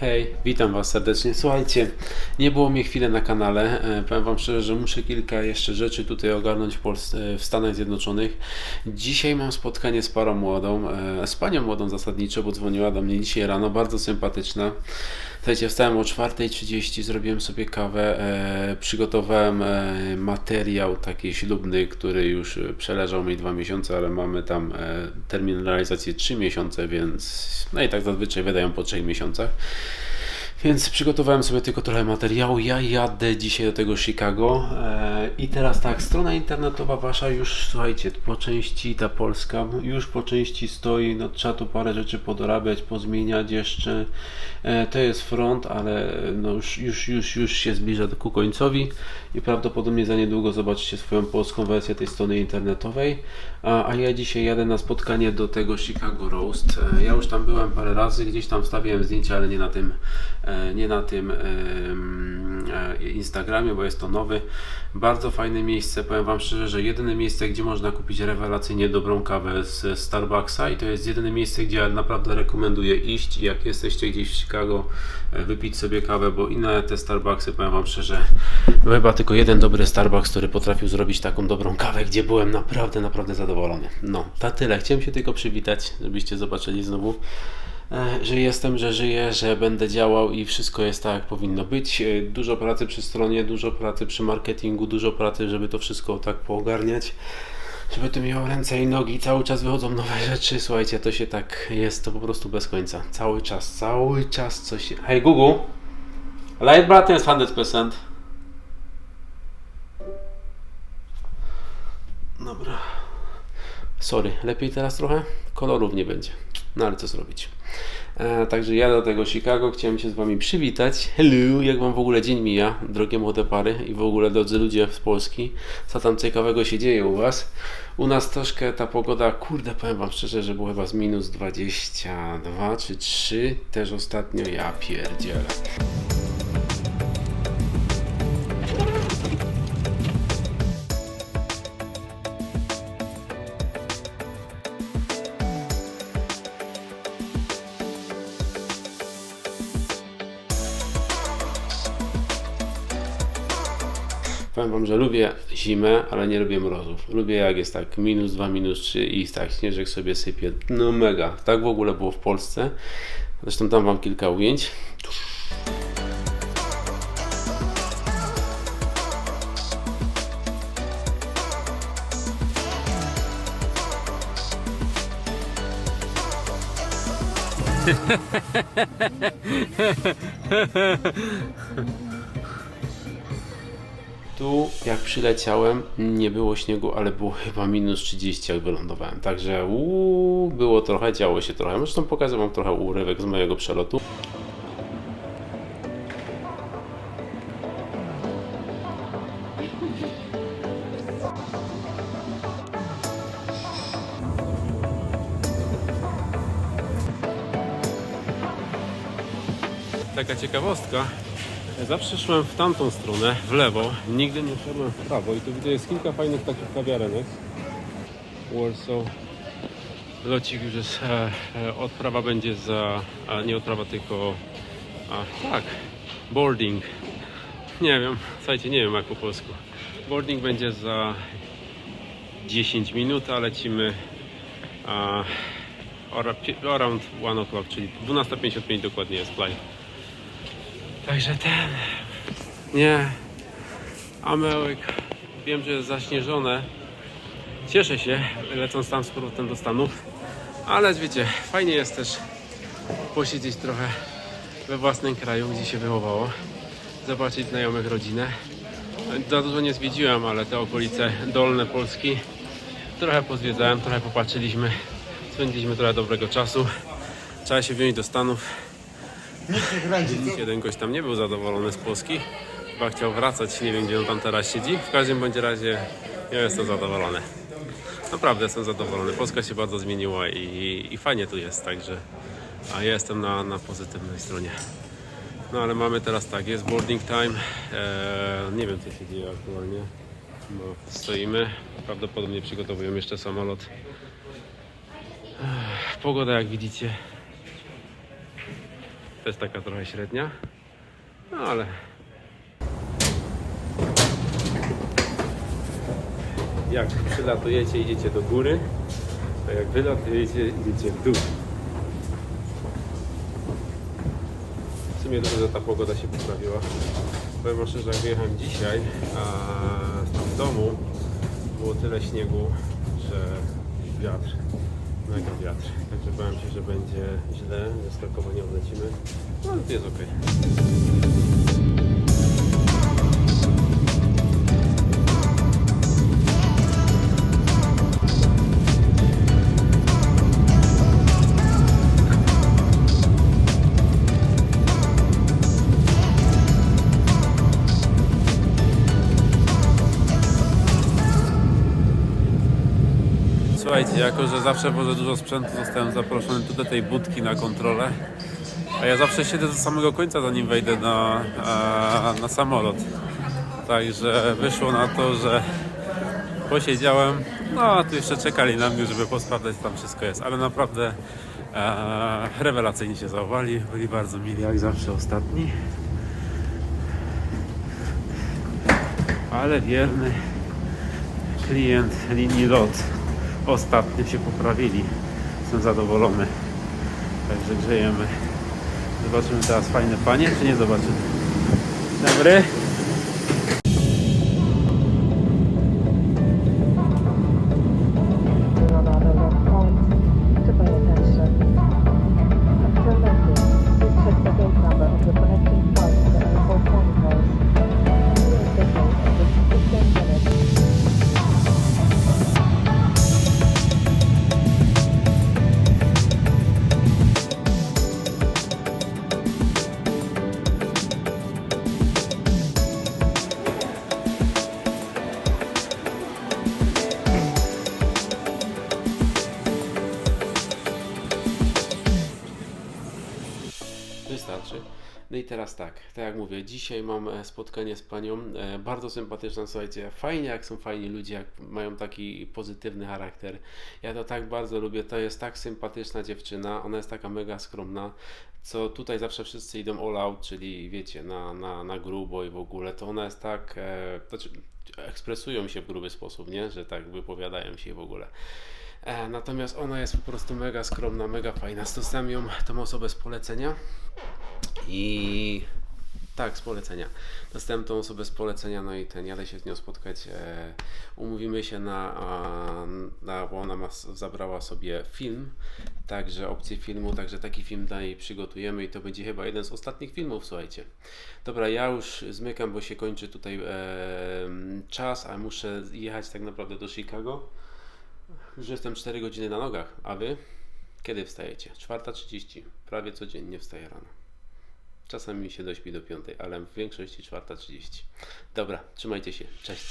Hej, witam Was serdecznie. Słuchajcie, nie było mnie chwilę na kanale. E, Powiem Wam szczerze, że muszę kilka jeszcze rzeczy tutaj ogarnąć w, Polsce, w Stanach Zjednoczonych. Dzisiaj mam spotkanie z parą młodą, e, z panią młodą zasadniczo, bo dzwoniła do mnie dzisiaj rano, bardzo sympatyczna. Słuchajcie, wstałem o 4.30, zrobiłem sobie kawę, e, przygotowałem e, materiał taki ślubny, który już e, przeleżał mi dwa miesiące, ale mamy tam e, termin realizacji 3 miesiące, więc no i tak zazwyczaj wydają po 3 miesiącach. Więc przygotowałem sobie tylko trochę materiału. Ja jadę dzisiaj do tego Chicago e, i teraz tak, strona internetowa wasza już, słuchajcie, po części ta polska już po części stoi, no trzeba tu parę rzeczy podorabiać, pozmieniać jeszcze. E, to jest front, ale no już, już, już, już się zbliża ku końcowi i prawdopodobnie za niedługo zobaczycie swoją polską wersję tej strony internetowej. A, a ja dzisiaj jadę na spotkanie do tego Chicago Roast. E, Ja już tam byłem parę razy, gdzieś tam wstawiłem zdjęcia, ale nie na tym, nie na tym em, e, Instagramie, bo jest to nowy. Bardzo fajne miejsce. Powiem Wam szczerze, że jedyne miejsce, gdzie można kupić rewelacyjnie dobrą kawę z Starbucksa i to jest jedyne miejsce, gdzie ja naprawdę rekomenduję iść. Jak jesteście gdzieś w Chicago, e, wypić sobie kawę, bo inne te Starbucksy, powiem Wam szczerze, był chyba tylko jeden dobry Starbucks, który potrafił zrobić taką dobrą kawę, gdzie byłem naprawdę, naprawdę zadowolony. No, to tyle. Chciałem się tylko przywitać, żebyście zobaczyli znowu, e, że jestem, że żyję, że będę działał i wszystko jest tak, jak powinno być. E, Dużo pracy przy stronie, dużo pracy przy marketingu, dużo pracy, żeby to wszystko tak poogarniać. Żeby to miało ręce i nogi, cały czas wychodzą nowe rzeczy. Słuchajcie, to się tak jest, to po prostu bez końca. Cały czas, cały czas coś. Hej Google, light button jest 100%. Dobra. Sorry, lepiej teraz trochę? Kolorów nie będzie. No ale co zrobić. E, także ja do tego Chicago chciałem się z Wami przywitać. Hello, jak Wam w ogóle dzień mija, drogie młode pary i w ogóle drodzy ludzie z Polski. Co tam ciekawego się dzieje u Was? U nas troszkę ta pogoda, kurde, powiem Wam szczerze, że było chyba z minus 22 czy 3 też ostatnio. Ja pierdzielę. Powiem Wam, że lubię zimę, ale nie lubię mrozów. Lubię jak jest tak minus 2, minus 3 i tak śnieżek sobie sypie. No mega. Tak w ogóle było w Polsce. Zresztą dam Wam kilka ujęć. Tu jak przyleciałem nie było śniegu, ale było chyba minus 30 jak wylądowałem. Także uuu, było trochę, działo się trochę. Zresztą pokażę Wam trochę urywek z mojego przelotu. Taka ciekawostka. Zawsze szłem w tamtą stronę, w lewo, nigdy nie szedłem w prawo i tu widzę jest kilka fajnych takich kawiarenek. Warsaw. Locik już jest, e, e, odprawa będzie za, a nie odprawa tylko, a tak, boarding. Nie wiem, słuchajcie, nie wiem jak po polsku. Boarding będzie za 10 minut, a lecimy a, around 1 o'clock, czyli 12.55 dokładnie jest flight. Także ten. Nie. Amełyk. Wiem, że jest zaśnieżone. Cieszę się, lecąc tam z powrotem do Stanów. Ale wiecie, fajnie jest też posiedzieć trochę we własnym kraju, gdzie się wychowało. Zobaczyć znajomych, rodzinę. Za dużo nie zwiedziłem, ale te okolice dolne Polski trochę pozwiedzałem, trochę popatrzyliśmy. Spędziliśmy trochę dobrego czasu. Trzeba się wziąć do Stanów. Jeden gość tam nie był zadowolony z Polski. Chyba chciał wracać, nie wiem gdzie on tam teraz siedzi. W każdym bądź razie ja jestem zadowolony. Naprawdę jestem zadowolony. Polska się bardzo zmieniła i, i fajnie tu jest, także a ja jestem na, na pozytywnej stronie. No ale mamy teraz tak, jest boarding time. Eee, nie wiem co się dzieje aktualnie. No, stoimy. Prawdopodobnie przygotowujemy jeszcze samolot. Ech, Pogoda jak widzicie Też taka trochę średnia. No ale jak przylatujecie, idziecie do góry, to jak wylatujecie, idziecie w dół. W sumie dobrze, że ta pogoda się poprawiła. Powiem wam szczerze, jak wyjechałem dzisiaj a tam domu, było tyle śniegu, że wiatr, mega wiatr. Także bałem się, że będzie źle, że nie odlecimy, no ale to jest ok. Słuchajcie, jako że zawsze wożę dużo sprzętu, zostałem zaproszony tu do tej budki na kontrolę. A ja zawsze siedzę do samego końca, zanim wejdę na, na samolot. Także wyszło na to, że posiedziałem. No, a tu jeszcze czekali na mnie, żeby posprawdzać, tam wszystko jest. Ale naprawdę e, rewelacyjnie się zachowali. Byli bardzo mili, jak zawsze ostatni. Ale wierny klient linii LOT. Ostatnio się poprawili. Jestem zadowolony. Także grzejemy. Zobaczymy teraz fajne panie, czy nie zobaczymy? Dobry. Teraz tak, tak jak mówię, dzisiaj mam e, spotkanie z panią, e, bardzo sympatyczna, słuchajcie, fajnie jak są fajni ludzie, jak mają taki pozytywny charakter. Ja to tak bardzo lubię, to jest tak sympatyczna dziewczyna, ona jest taka mega skromna, co tutaj zawsze wszyscy idą all out, czyli wiecie, na, na, na grubo i w ogóle, to ona jest tak, e, znaczy, ekspresują się w gruby sposób, nie, że tak wypowiadają się w ogóle. E, natomiast ona jest po prostu mega skromna, mega fajna. Dostałem ją, tą osobę z polecenia i tak, z polecenia. Tą osobę z polecenia, no i ten, jadę się z nią spotkać. E, umówimy się na, a, na, bo ona ma, zabrała sobie film, także opcję filmu, także taki film dla niej przygotujemy i to będzie chyba jeden z ostatnich filmów, słuchajcie. Dobra, ja już zmykam, bo się kończy tutaj e, czas, a muszę jechać tak naprawdę do Chicago. Już jestem 4 godziny na nogach, a wy? Kiedy wstajecie? 4.30. Prawie codziennie wstaję rano. Czasami mi się dośpi do 5, ale w większości 4.30. Dobra, trzymajcie się. Cześć.